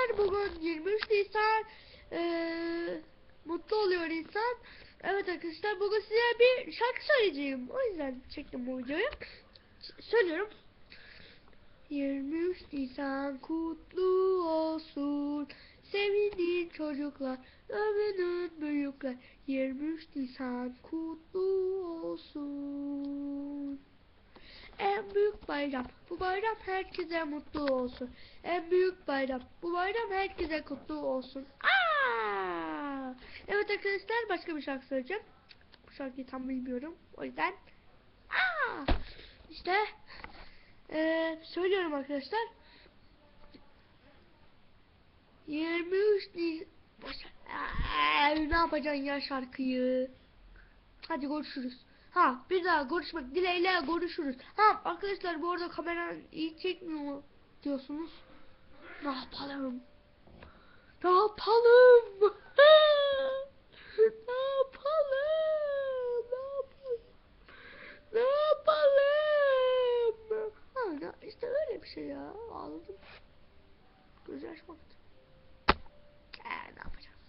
arkadaşlar bugün 23 Nisan eee, mutlu oluyor insan. Evet arkadaşlar bugün size bir şarkı söyleyeceğim. O yüzden çektim bu videoyu. Söylüyorum. 23 Nisan kutlu olsun. Sevinin çocuklar, övünün büyükler. 23 Nisan kutlu olsun. Büyük bayram. Bu bayram herkese mutlu olsun. En büyük bayram. Bu bayram herkese kutlu olsun. Aa! Evet arkadaşlar başka bir şarkı söyleyeceğim. Bu şarkıyı tam bilmiyorum. O yüzden Aa! işte eee, söylüyorum arkadaşlar. 23 Nisan ne yapacaksın ya şarkıyı? Hadi görüşürüz. Ha bir daha görüşmek dileğiyle görüşürüz. Ha arkadaşlar bu arada kamera iyi çekmiyor mu diyorsunuz. Ne yapalım? Ne yapalım? ne yapalım? Ne yapalım? Ne yapalım? Ha işte öyle bir şey ya. Ağladım. Göz yaşmaktı. Ee, ne? Görüşürüz.